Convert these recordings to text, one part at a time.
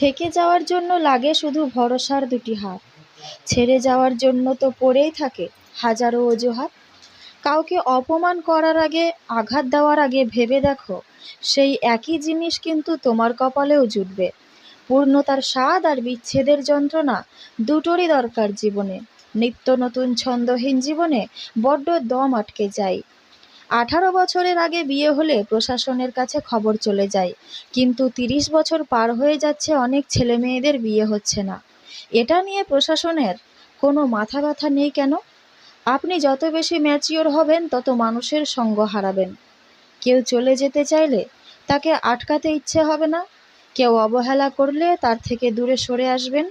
থেকে যাওয়ার জন্য লাগে শুধু ভরসার দুটি হাত। ছেড়ে যাওয়ার জন্য তো পড়েই থাকে হাজারো অজুহাত। কাউকে অপমান করার আগে, আঘাত দেওয়ার আগে ভেবে দেখো, সেই একই জিনিস কিন্তু তোমার কপালেও জুটবে। পূর্ণতার স্বাদ আর বিচ্ছেদের যন্ত্রণা দুটোরই দরকার জীবনে। নিত্য নতুন ছন্দহীন জীবনে বড্ড দম আটকে যায়। আঠারো বছরের আগে বিয়ে হলে প্রশাসনের কাছে খবর চলে যায়, কিন্তু তিরিশ বছর পার হয়ে যাচ্ছে অনেক ছেলে মেয়েদের বিয়ে হচ্ছে না। এটা নিয়ে প্রশাসনের কোনো মাথা ব্যথা নেই কেন? আপনি যত বেশি ম্যাচিওর হবেন, তত মানুষের সঙ্গ হারাবেন। কেউ চলে যেতে চাইলে তাকে আটকাতে ইচ্ছে হবে না। কেউ অবহেলা করলে তার থেকে দূরে সরে আসবেন।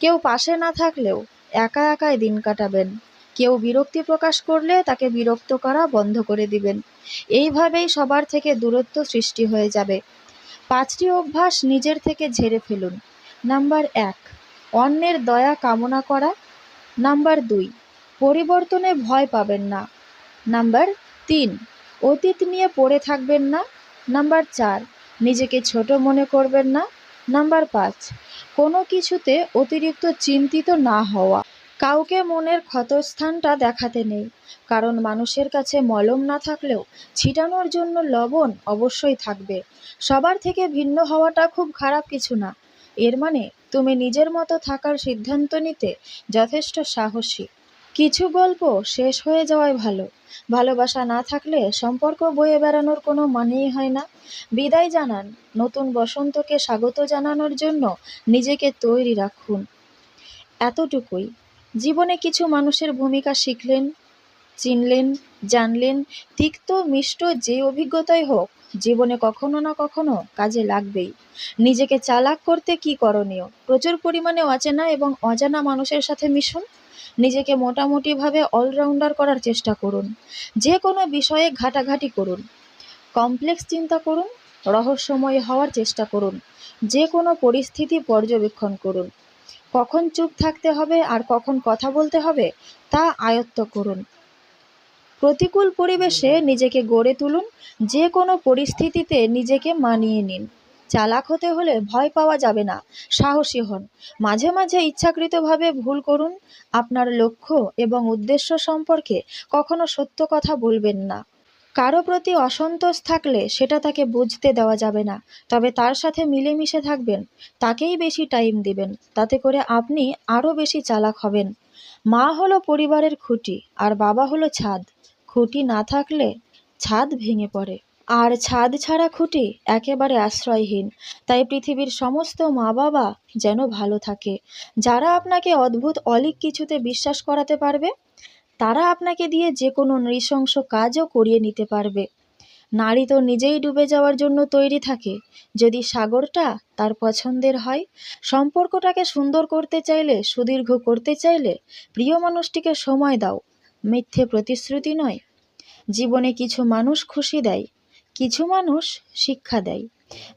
কেউ পাশে না থাকলেও একা একাই দিন কাটাবেন। কেউ বিরক্তি প্রকাশ করলে তাকে বিরক্ত করা বন্ধ করে দিবেন। এইভাবেই সবার থেকে দূরত্ব সৃষ্টি হয়ে যাবে। পাঁচটি অভ্যাস নিজের থেকে ঝেড়ে ফেলুন। নাম্বার এক, অন্যের দয়া কামনা করা। নাম্বার দুই, পরিবর্তনে ভয় পাবেন না। নাম্বার তিন, অতীত নিয়ে পড়ে থাকবেন না। নাম্বার চার, নিজেকে ছোট মনে করবেন না। নাম্বার পাঁচ, কোনো কিছুতে অতিরিক্ত চিন্তিত না হওয়া। কাউকে মনের ক্ষতস্থানটা দেখাতে নেই, কারণ মানুষের কাছে মলম না থাকলেও ছিটানোর জন্য লবণ অবশ্যই থাকবে। সবার থেকে ভিন্ন হওয়াটা খুব খারাপ কিছু না। এর মানে তুমি নিজের মতো থাকার সিদ্ধান্ত নিতে যথেষ্ট সাহসী। কিছু গল্প শেষ হয়ে যাওয়াই ভালো। ভালোবাসা না থাকলে সম্পর্ক বয়ে বেড়ানোর কোনো মানেই হয় না। বিদায় জানান, নতুন বসন্তকে স্বাগত জানানোর জন্য নিজেকে তৈরি রাখুন। এতটুকুই। জীবনে কিছু মানুষের ভূমিকা শিখলেন, চিনলেন, জানলেন, তিক্ত, মিষ্ট যে অভিজ্ঞতাই হোক, জীবনে কখনো না কখনো কাজে লাগবেই। নিজেকে চালাক করতে কি করণীয়? প্রচুর পরিমাণে অচেনা এবং অজানা মানুষের সাথে মিশুন। নিজেকে মোটামুটিভাবে অলরাউন্ডার করার চেষ্টা করুন। যে কোনো বিষয়ে ঘাটাঘাটি করুন। কমপ্লেক্স চিন্তা করুন, রহস্যময় হওয়ার চেষ্টা করুন। যে কোনো পরিস্থিতি পর্যবেক্ষণ করুন। কখন চুপ থাকতে হবে আর কখন কথা বলতে হবে তা আয়ত্ত করুন। প্রতিকূল পরিবেশে নিজেকে গড়ে তুলুন, যে কোনো পরিস্থিতিতে নিজেকে মানিয়ে নিন। চালাক হতে হলে ভয় পাওয়া যাবে না, সাহসী হন। মাঝে মাঝে ইচ্ছাকৃতভাবে ভুল করুন, আপনার লক্ষ্য এবং উদ্দেশ্য সম্পর্কে কখনো সত্য কথা বলবেন না। কারও প্রতি অসন্তোষ থাকলে সেটা তাকে বুঝতে দেওয়া যাবে না। তবে তার সাথে মিলেমিশে থাকবেন, তাকেই বেশি টাইম দিবেন, তাতে করে আপনি আরও বেশি চালাক হবেন। মা হলো পরিবারের খুঁটি, আর বাবা হলো ছাদ। খুঁটি না থাকলে ছাদ ভেঙে পড়ে। আর ছাদ ছাড়া খুঁটি একেবারে আশ্রয়হীন, তাই পৃথিবীর সমস্ত মা বাবা যেন ভালো থাকে। যারা আপনাকে অদ্ভুত, অলিক কিছুতে বিশ্বাস করাতে পারবে? তারা আপনাকে দিয়ে যে কোনো নৃশংস কাজও করিয়ে নিতে পারবে। নারী তো নিজেই ডুবে যাওয়ার জন্য তৈরি থাকে। যদি সাগরটা তার পছন্দের হয়, সম্পর্কটাকে সুন্দর করতে চাইলে, সুদীর্ঘ করতে চাইলে প্রিয় মানুষটিকে সময় দাও। মিথ্যে প্রতিশ্রুতি নয়। জীবনে কিছু মানুষ খুশি দেয়, কিছু মানুষ শিক্ষা দেয়।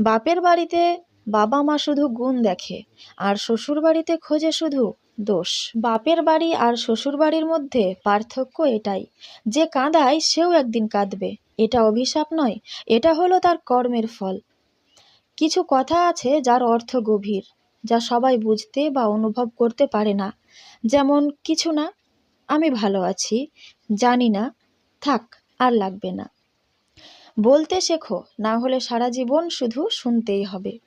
বাপের বাড়িতে বাবা মা শুধু গুণ দেখে, আর শ্বশুর বাড়িতে খোঁজে শুধু দোষ। বাপের বাড়ি আর শ্বশুর বাড়ির মধ্যে পার্থক্য এটাই। যে কাঁদায় সেও একদিন কাঁদবে। এটা অভিশাপ নয়, এটা হলো তার কর্মের ফল। কিছু কথা আছে যার অর্থ গভীর, যা সবাই বুঝতে বা অনুভব করতে পারে না। যেমন, কিছু না, আমি ভালো আছি, জানি না, থাক, আর লাগবে না। বলতে শেখো, না হলে সারা জীবন শুধু শুনতেই হবে।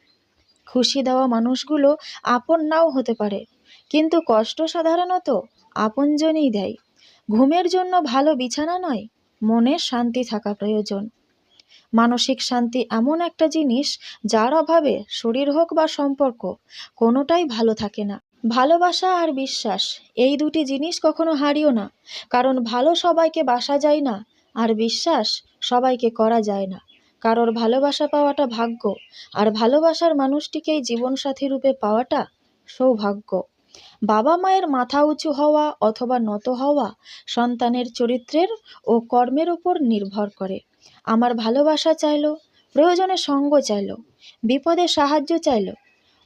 খুশি দেওয়া মানুষগুলো আপন নাও হতে পারে। কিন্তু কষ্ট সাধারণত আপনজনই দেয়। ঘুমের জন্য ভালো বিছানা নয়, মনের শান্তি থাকা প্রয়োজন। মানসিক শান্তি এমন একটা জিনিস যার অভাবে শরীর হোক বা সম্পর্ক, কোনোটাই ভালো থাকে না। ভালোবাসা আর বিশ্বাস, এই দুটি জিনিস কখনো হারিও না, কারণ ভালো সবাইকে বাসা যায় না আর বিশ্বাস সবাইকে করা যায় না। কারোর ভালোবাসা পাওয়াটা ভাগ্য, আর ভালোবাসার মানুষটিকেই জীবনসাথী রূপে পাওয়াটা সৌভাগ্য। বাবা মায়ের মাথা উঁচু হওয়া অথবা নত হওয়া সন্তানের চরিত্রের ও কর্মের উপর নির্ভর করে। আমার ভালোবাসা চাইলো, প্রয়োজনে সঙ্গ চাইলো, বিপদে সাহায্য চাইলো,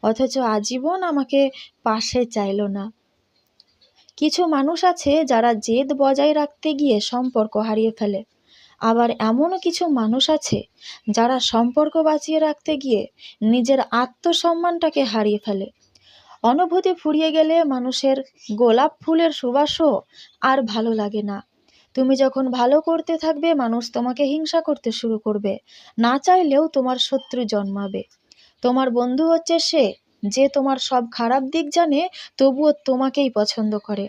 অথচ আজীবন আমাকে পাশে চাইলো না। কিছু মানুষ আছে যারা জেদ বজায় রাখতে গিয়ে সম্পর্ক হারিয়ে ফেলে। আবার এমনও কিছু মানুষ আছে যারা সম্পর্ক বাঁচিয়ে রাখতে গিয়ে নিজের আত্মসম্মানটাকে হারিয়ে ফেলে। অনুভূতি ফুরিয়ে গেলে মানুষের গোলাপ ফুলের সুবাসও আর ভালো লাগে না। তুমি যখন ভালো করতে থাকবে, মানুষ তোমাকে হিংসা করতে শুরু করবে। না চাইলেও তোমার শত্রু জন্মাবে। তোমার বন্ধু হচ্ছে সে, যে তোমার সব খারাপ দিক জানে, তবুও তোমাকেই পছন্দ করে।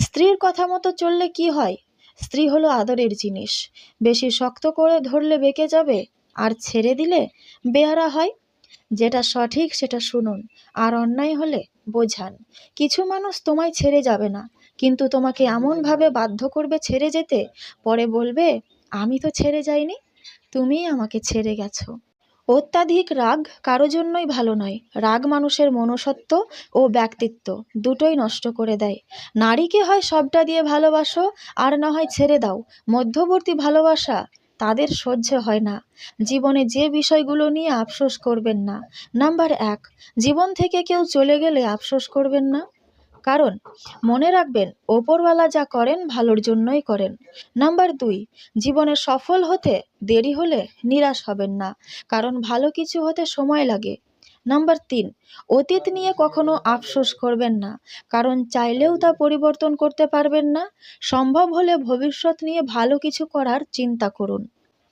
স্ত্রীর কথা মতো চললে কি হয়? স্ত্রী হলো আদরের জিনিস। বেশি শক্ত করে ধরলে বেঁকে যাবে, আর ছেড়ে দিলে বেহারা হয়। যেটা সঠিক সেটা শুনুন, আর অন্যায় হলে বোঝান। কিছু মানুষ তোমায় ছেড়ে যাবে না, কিন্তু তোমাকে এমনভাবে বাধ্য করবে ছেড়ে যেতে, পরে বলবে, আমি তো ছেড়ে যাইনি, তুমিই আমাকে ছেড়ে গেছো। অত্যাধিক রাগ কারও জন্যই ভালো নয়। রাগ মানুষের মনুষ্যত্ব ও ব্যক্তিত্ব দুটোই নষ্ট করে দেয়। নারীকে হয় সবটা দিয়ে ভালোবাসো, আর না হয় ছেড়ে দাও। মধ্যবর্তী ভালোবাসা তাদের সহ্য হয় না। জীবনে যে বিষয়গুলো নিয়ে আফসোস করবেন না। নাম্বার এক, জীবন থেকে কেউ চলে গেলে আফসোস করবেন না। কারণ, মনে রাখবেন, ওপরওয়ালা যা করেন ভালোর জন্যই করেন। নাম্বার দুই, জীবনে সফল হতে দেরি হলে নিরাশ হবেন না। কারণ ভালো কিছু হতে সময় লাগে। নাম্বার তিন, অতীত নিয়ে কখনো আফসোস করবেন না, কারণ চাইলেও তা পরিবর্তন করতে পারবেন না। সম্ভব হলে ভবিষ্যৎ নিয়ে ভালো কিছু করার চিন্তা করুন।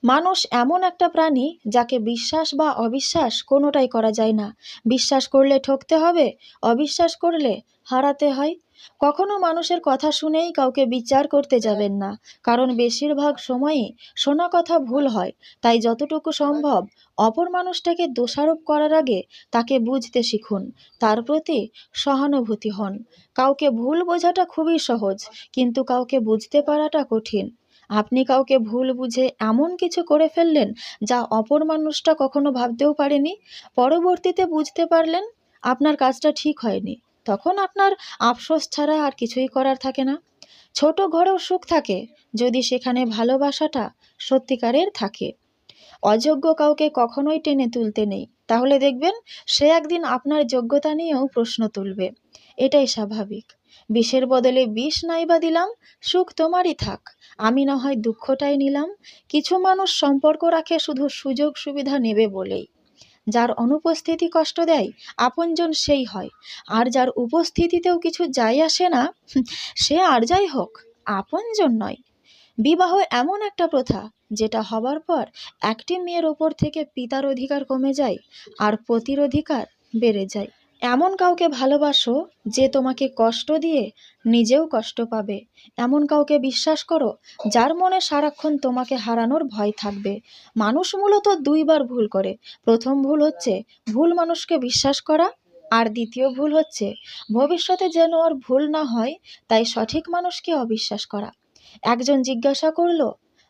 মানুষ এমন একটা প্রাণী যাকে বিশ্বাস বা অবিশ্বাস কোনোটাই করা যায় না। বিশ্বাস করলে ঠকতে হবে, অবিশ্বাস করলে হারাতে হয়। কখনো মানুষের কথা শুনেই কাউকে বিচার করতে যাবেন না, কারণ বেশিরভাগ সময়ই শোনা কথা ভুল হয়। তাই যতটুকু সম্ভব অপর মানুষটাকে দোষারোপ করার আগে তাকে বুঝতে শিখুন, তার প্রতি সহানুভূতি হন। কাউকে ভুল বোঝাটা খুবই সহজ, কিন্তু কাউকে বুঝতে পারাটা কঠিন। আপনি কাউকে ভুল বুঝে এমন কিছু করে ফেললেন যা অপর মানুষটা কখনো ভাবতেও পারেনি? পরবর্তীতে বুঝতে পারলেন আপনার কাজটা ঠিক হয়নি। তখন আপনার আফসোস ছাড়া আর কিছুই করার থাকে না। ছোট ঘরেও সুখ থাকে, যদি সেখানে ভালোবাসাটা সত্যিকারের থাকে। অযোগ্য কাউকে কখনোই টেনে তুলতে নেই। তাহলে দেখবেন, সে একদিন আপনার যোগ্যতা নিয়েও প্রশ্ন তুলবে। এটাই স্বাভাবিক। বিষের বদলে বিষ নাইবা দিলাম, সুখ তোমারই থাক। আমি না হয় দুঃখটাই নিলাম। কিছু মানুষ সম্পর্ক রাখে শুধু সুযোগ সুবিধা নেবে বলেই। যার অনুপস্থিতি কষ্ট দেয়, আপনজন সেই হয়। আর যার উপস্থিতিতেও কিছু যাই আসে না, সে আর যাই হোক, আপনজন নয়। বিবাহ এমন একটা প্রথা, যেটা হবার পর একটি মেয়ের ওপর থেকে পিতার অধিকার কমে যায় আর পতির অধিকার বেড়ে যায়। এমন কাউকে ভালোবাসো যে তোমাকে কষ্ট দিয়ে নিজেও কষ্ট পাবে। এমন কাউকে বিশ্বাস করো যার মনে সারাক্ষণ তোমাকে হারানোর ভয় থাকবে। মানুষ মূলত দুইবার ভুল করে। প্রথম ভুল হচ্ছে ভুল মানুষকে বিশ্বাস করা আর দ্বিতীয় ভুল হচ্ছে ভবিষ্যতে যেন আর ভুল না হয়, তাই সঠিক মানুষকে অবিশ্বাস করা। একজন জিজ্ঞাসা করল,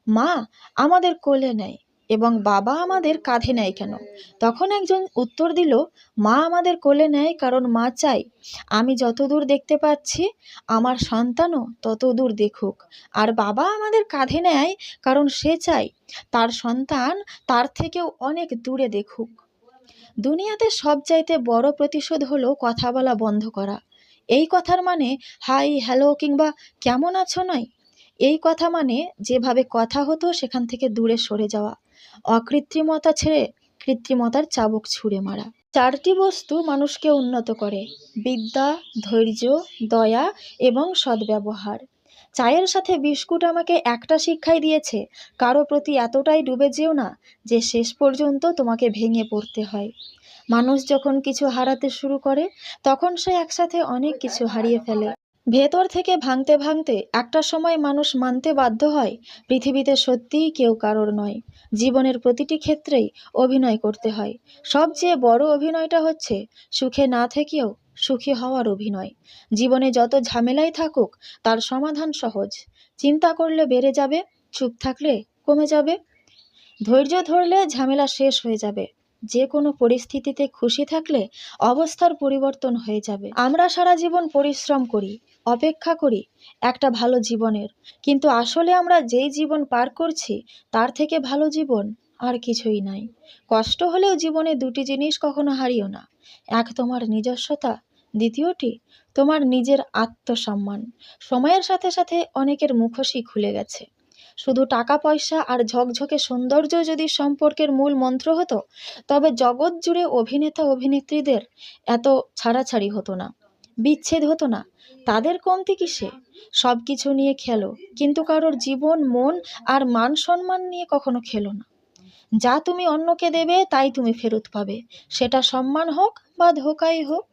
মা, আমাদের কোলে নেয় এবং বাবা আমাদের কাঁধে নেয় কেন? তখন একজন উত্তর দিল, মা আমাদের কোলে নেয় কারণ মা চাই। আমি যত দূর দেখতে পাচ্ছি, আমার সন্তানও তত দূর দেখুক। আর বাবা আমাদের কাঁধে নেয় কারণ সে চাই। তার সন্তান তার থেকেও অনেক দূরে দেখুক। দুনিয়াতে সবচাইতে বড় প্রতিশোধ হলো কথা বলা বন্ধ করা। এই কথার মানে হাই, হ্যালো কিংবা কেমন আছো নয়? এই কথা মানে যেভাবে কথা হতো সেখান থেকে দূরে সরে যাওয়া। অকৃত্রিমতা ছেড়ে কৃত্রিমতার চাবুক ছুঁড়ে মারা। চারটি বস্তু মানুষকে উন্নত করে, বিদ্যা, ধৈর্য, দয়া এবং সদ্ব্যবহার। চায়ের সাথে বিস্কুট আমাকে একটা শিক্ষাই দিয়েছে, কারও প্রতি এতটাই ডুবে যেও না যে শেষ পর্যন্ত তোমাকে ভেঙে পড়তে হয়। মানুষ যখন কিছু হারাতে শুরু করে, তখন সে একসাথে অনেক কিছু হারিয়ে ফেলে। ভেতর থেকে ভাঙতে ভাঙতে একটা সময় মানুষ মানতে বাধ্য হয়, পৃথিবীতে সত্যিই কেউ কারোর নয়। জীবনের প্রতিটি ক্ষেত্রেই অভিনয় করতে হয়। সবচেয়ে বড় অভিনয়টা হচ্ছে সুখে না থেকেও সুখী হওয়ার অভিনয়। জীবনে যত ঝামেলাই থাকুক, তার সমাধান সহজ। চিন্তা করলে বেড়ে যাবে, চুপ থাকলে কমে যাবে। ধৈর্য ধরলে ঝামেলা শেষ হয়ে যাবে। যে কোনো পরিস্থিতিতে খুশি থাকলে অবস্থার পরিবর্তন হয়ে যাবে। আমরা সারা জীবন পরিশ্রম করি অপেক্ষা করি, একটা ভালো জীবনের। কিন্তু আসলে আমরা যেই জীবন পার করছি, তার থেকে ভালো জীবন আর কিছুই নাই। কষ্ট হলেও জীবনে দুটি জিনিস কখনো হারিও না। এক, তোমার নিজস্বতা। দ্বিতীয়টি, তোমার নিজের আত্মসম্মান। সময়ের সাথে সাথে অনেকের মুখোশই খুলে গেছে। শুধু টাকা, পয়সা আর ঝকঝকে সৌন্দর্য যদি সম্পর্কের মূল মন্ত্র হতো, তবে জগৎ জুড়ে অভিনেতা অভিনেত্রীদের এত ছাড়াছাড়ি হতো না। বিচ্ছেদ হতো না। তাদের কমতি কিসে? সব কিছু নিয়ে খেলো, কিন্তু কারোর জীবন, মন আর মান সম্মান নিয়ে কখনো খেলো না। যা তুমি অন্যকে দেবে, তাই তুমি ফেরত পাবে। সেটা সম্মান হোক বা ধোকাই হোক।